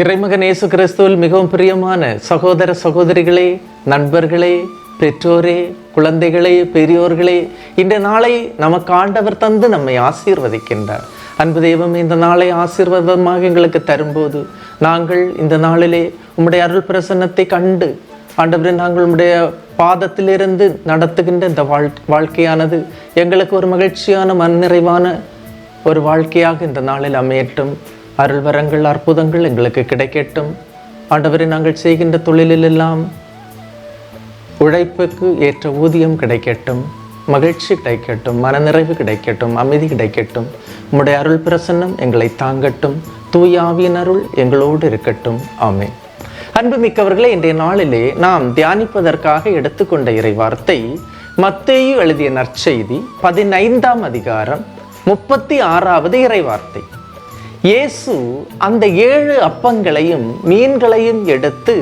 இறைமகன் இயேசு கிறிஸ்துவில் மிகவும் பிரியமான சகோதர சகோதரிகளே நண்பர்களே பெற்றோரே குழந்தைகளே பெரியோர்களே இந்த நாளை நமக்கு ஆண்டவர் தந்து நம்மை ஆசீர்வதிக்கின்றார். அன்பு தெய்வம் இந்த நாளை ஆசீர்வாதமாக எங்களுக்கு தரும்போது நாங்கள் இந்த நாளிலே உம்முடைய அருள் பிரசன்னத்தை கண்டு ஆண்டவரே நாங்கள் உம்முடைய பாதத்திலிருந்து நடத்துகின்ற இந்த வாழ் வாழ்க்கையானது எங்களுக்கு ஒரு மகிழ்ச்சியான மனநிறைவான ஒரு வாழ்க்கையாக இந்த நாளில் அமையட்டும். அருள் வரங்கள் அற்புதங்கள் எங்களுக்கு கிடைக்கட்டும். ஆண்டவரை நாங்கள் செய்கின்ற தொழிலிலெல்லாம் உழைப்புக்கு ஏற்ற ஊதியம் கிடைக்கட்டும். மகிழ்ச்சி கிடைக்கட்டும். மனநிறைவு கிடைக்கட்டும். அமைதி கிடைக்கட்டும். உம்முடைய அருள் பிரசன்னம் எங்களை தாங்கட்டும். தூய ஆவியின் அருள் எங்களோடு இருக்கட்டும். ஆமென். அன்புமிக்கவர்களே இன்றைய நாளிலே நாம் தியானிப்பதற்காக எடுத்துக்கொண்ட இறை வார்த்தை மத்தேயு எழுதிய நற்செய்தி பதினைந்தாம் அதிகாரம் முப்பத்தி ஆறாவது இறை வார்த்தை இயேசு அந்த ஏழு அப்பங்களையும் மீன்களையும் எடுத்து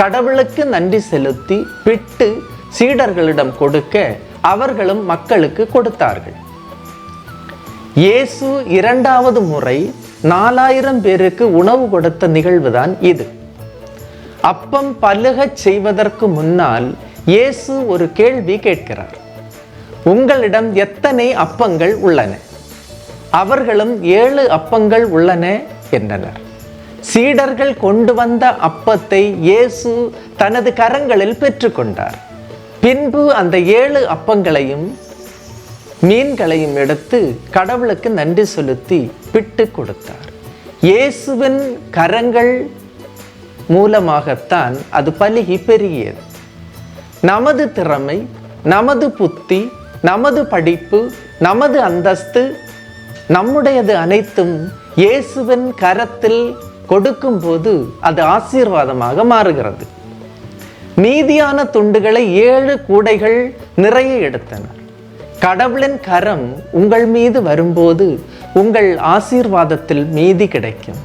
கடவுளுக்கு நன்றி செலுத்தி பிட்டு சீடர்களிடம் கொடுக்க அவர்களும் மக்களுக்கு கொடுத்தார்கள். இயேசு இரண்டாவது முறை நாலாயிரம் பேருக்கு உணவு கொடுத்த நிகழ்வுதான் இது. அப்பம் பலுகச் செய்வதற்கு முன்னால் இயேசு ஒரு கேள்வி கேட்கிறார். உங்களிடம் எத்தனை அப்பங்கள் உள்ளன? அவர்களும் ஏழு அப்பங்கள் உள்ளன என்றனர். சீடர்கள் கொண்டு வந்த அப்பத்தை இயேசு தனது கரங்களில் பெற்றுக்கொண்டார். பின்பு அந்த ஏழு அப்பங்களையும் மீன்களையும் எடுத்து கடவுளுக்கு நன்றி செலுத்தி பிட்டு கொடுத்தார். இயேசுவின் கரங்கள் மூலமாகத்தான் அது பலுகி பெருகியது. நமது திறமை நமது புத்தி நமது படிப்பு நமது அந்தஸ்து நம்முடையது அனைத்தும் இயேசுவின் கரத்தில் கொடுக்கும்போது அது ஆசீர்வாதமாக மாறுகிறது. மீதியான துண்டுகளை ஏழு கூடைகள் நிறைய எடுத்தனர் கடவுளின் கரம் உங்கள் மீது வரும்போது உங்கள் ஆசீர்வாதத்தில் மீதி கிடைக்கும்.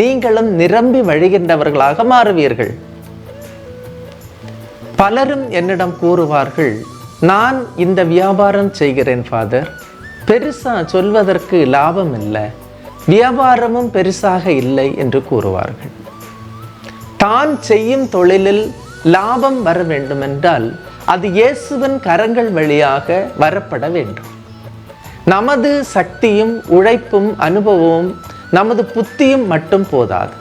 நீங்களும் நிரம்பி வழிகின்றவர்களாக மாறுவீர்கள். பலரும் என்னிடம் கூறுவார்கள் நான் இந்த வியாபாரம் செய்கிறேன் ஃபாதர். பெருசா சொல்வதற்கு லாபம் இல்லை வியாபாரமும் பெருசாக இல்லை என்று கூறுவார்கள். தான் செய்யும் தொழிலில் லாபம் வர வேண்டுமென்றால் அது இயேசுவின் கரங்கள் வழியாக வரப்பட வேண்டும். நமது சக்தியும் உழைப்பும் அனுபவமும் நமது புத்தியும் மட்டும் போதாது.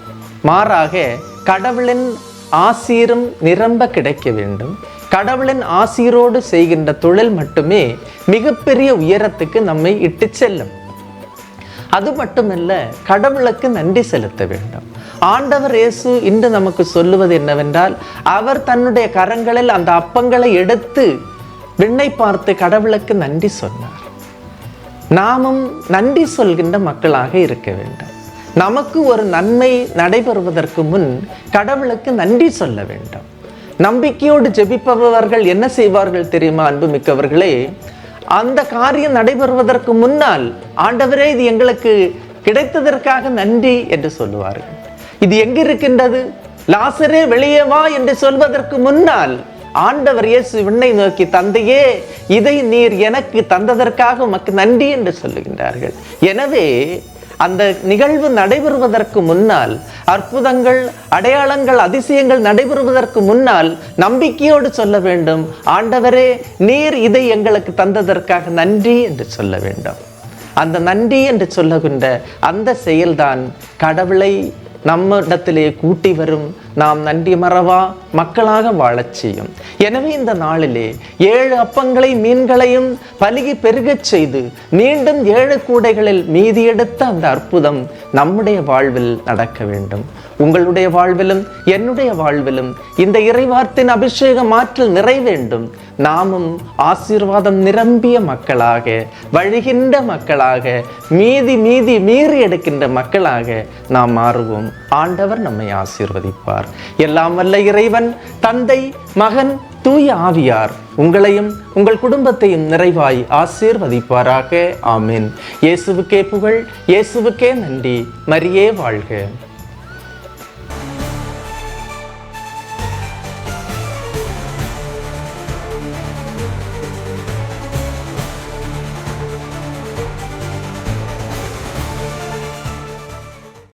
மாறாக கடவுளின் ஆசீரும் நிரம்ப கிடைக்க வேண்டும். கடவுளின் ஆசீரோடு செய்கின்ற தொழில் மட்டுமே மிகப்பெரிய உயரத்துக்கு நம்மை இட்டு செல்லும். அது மட்டுமல்ல கடவுளுக்கு நன்றி செலுத்த வேண்டும். ஆண்டவர் இயேசு இன்று நமக்கு சொல்லுவது என்னவென்றால் அவர் தன்னுடைய கரங்களில் அந்த அப்பங்களை எடுத்து விண்ணை பார்த்து கடவுளுக்கு நன்றி சொன்னார். நாமும் நன்றி சொல்கின்ற மக்களாக இருக்க வேண்டும். நமக்கு ஒரு நன்மை நடைபெறுவதற்கு முன் கடவுளுக்கு நன்றி சொல்ல வேண்டும். நம்பிக்கையோடு ஜெபிப்பவர்கள் என்ன செய்வார்கள் தெரியுமா அன்புமிக்கவர்களே? அந்த காரியம் நடைபெறுவதற்கு முன்னால் ஆண்டவரே இது எங்களுக்கு கிடைத்ததற்காக நன்றி என்று சொல்லுவார்கள். இது எங்கிருக்கின்றது? லாசரே வெளியே வா என்று சொல்வதற்கு முன்னால் ஆண்டவர் இயேசு விண்ணை நோக்கி தந்தையே இதை நீர் எனக்கு தந்ததற்காக உமக்கு நன்றி என்று சொல்லுகின்றார்கள். எனவே அந்த நிகழ்வு நடைபெறுவதற்கு முன்னால் அற்புதங்கள் அடையாளங்கள் அதிசயங்கள் நடைபெறுவதற்கு முன்னால் நம்பிக்கையோடு சொல்ல வேண்டும். ஆண்டவரே நீர் இதை எங்களுக்கு தந்ததற்காக நன்றி என்று சொல்ல வேண்டும். அந்த நன்றி என்று சொல்லுகின்ற அந்த செயல்தான் கடவுளை நம்மிடத்திலே கூட்டி வரும். நாம் நன்றி மறவா மக்களாக வாழச் செய்யும். எனவே இந்த நாளிலே ஏழு அப்பங்களை மீன்களையும் பலுகி பெருகச் செய்து மீண்டும் ஏழு கூடைகளில் மீதி எடுத்த அந்த அற்புதம் நம்முடைய வாழ்வில் நடக்க வேண்டும். உங்களுடைய வாழ்விலும் என்னுடைய வாழ்விலும் இந்த இறைவார்த்தின் அபிஷேகம் ஆற்றல் நிறைவேண்டும். நாமும் ஆசீர்வாதம் நிரம்பிய மக்களாக வழிகின்ற மக்களாக மீதி மீதி மீறி எடுக்கின்ற மக்களாக நாம் மாறுவோம். ஆண்டவர் நம்மை ஆசீர்வதிப்பார். எல்லாம் வல்ல இறைவன் தந்தை மகன் தூய ஆவியார் உங்களையும் உங்கள் குடும்பத்தையும் நிறைவாய் ஆசீர்வதிப்பாராக. ஆமீன். இயேசுவுக்கே புகழ் இயேசுவுக்கே நன்றி. மரியே வாழ்க.